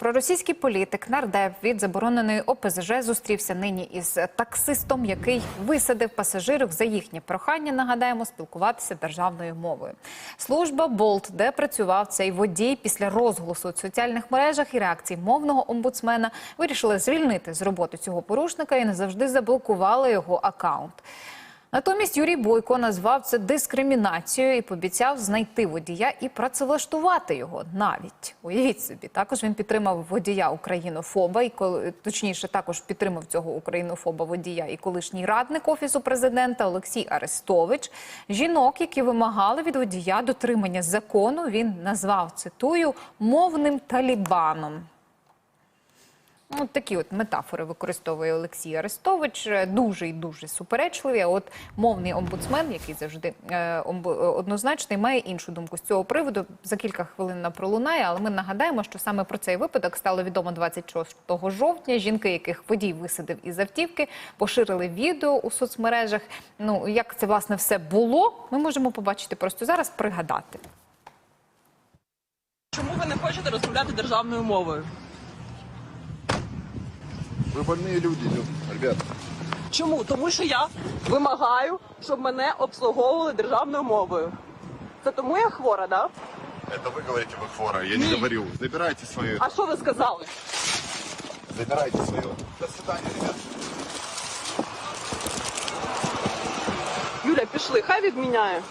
Проросійський політик нардеп від забороненої ОПЗЖ зустрівся нині із таксистом, який висадив пасажирок за їхнє прохання. Нагадаємо, спілкуватися державною мовою. Служба Болт, де працював цей водій після розголосу у соціальних мережах і реакції мовного омбудсмена, вирішили звільнити з роботи цього порушника і назавжди заблокували його акаунт. Натомість Юрій Бойко назвав це дискримінацією і пообіцяв знайти водія і працевлаштувати його навіть. Уявіть собі, також він підтримав водія українофоба, і коли точніше також підтримав цього українофоба водія і колишній радник офісу президента Олексій Арестович. Жінок, які вимагали від водія дотримання закону, він назвав цитую мовним талібаном. Ну, такі от метафори використовує Олексій Арестович, е, дуже і дуже суперечливі. От мовний омбудсмен, який завжди е, е, однозначний, має іншу думку з цього приводу. За кілька хвилин вона пролунає, але ми нагадаємо, що саме про цей випадок стало відомо 26 жовтня. Жінки, яких водій висадив із автівки, поширили відео у соцмережах. Ну як це власне все було, ми можемо побачити просто зараз, пригадати. Чому ви не хочете розмовляти державною мовою? Вы больные люди, Лё- ребят. Чому? Тому що я вимагаю, щоб мене обслуговували державною мовою. Це тому я хвора, да? Это вы говорите, вы хвора. Я не Нет. говорю. Забирайте свое. А що ви сказали? Забирайте свое. До свидания, ребят. Юля, пішли, хай відміняє.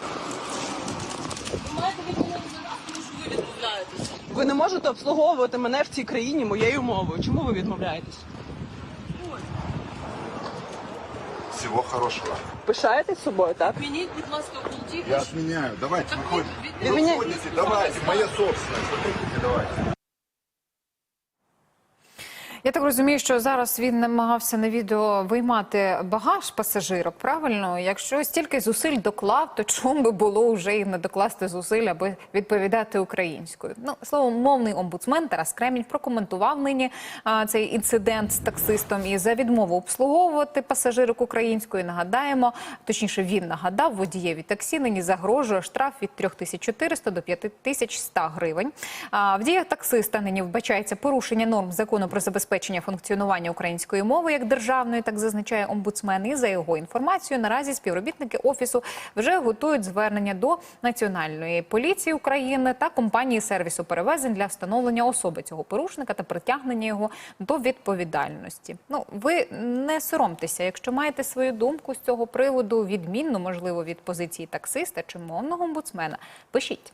Ви не можете обслуговувати мене в цій країні моєю мовою. Чому ви відмовляєтесь? Всего хорошего. Пишаєтесь собою, так? Відмініть, будь ласка, культів. Я отменяю. Давайте, выходите. Від мене- Выходите, давайте. Моя собственность. Выходите, давайте. Я так розумію, що зараз він намагався на відео виймати багаж пасажирок. Правильно, якщо стільки зусиль доклав, то чому би було вже і не докласти зусиль, аби відповідати українською? Ну словом, мовний омбудсмен Тарас Кремінь прокоментував нині а, цей інцидент з таксистом і за відмову обслуговувати пасажирок українською. Нагадаємо, точніше, він нагадав водієві таксі. Нині загрожує штраф від 3400 до 5100 гривень. А в діях таксиста нині вбачається порушення норм закону про забезпечення функціонування української мови як державної, так зазначає омбудсмен. І за його інформацією, наразі співробітники офісу вже готують звернення до національної поліції України та компанії сервісу перевезень для встановлення особи цього порушника та притягнення його до відповідальності. Ну ви не соромтеся, якщо маєте свою думку з цього приводу, відмінну можливо від позиції таксиста чи мовного омбудсмена, пишіть.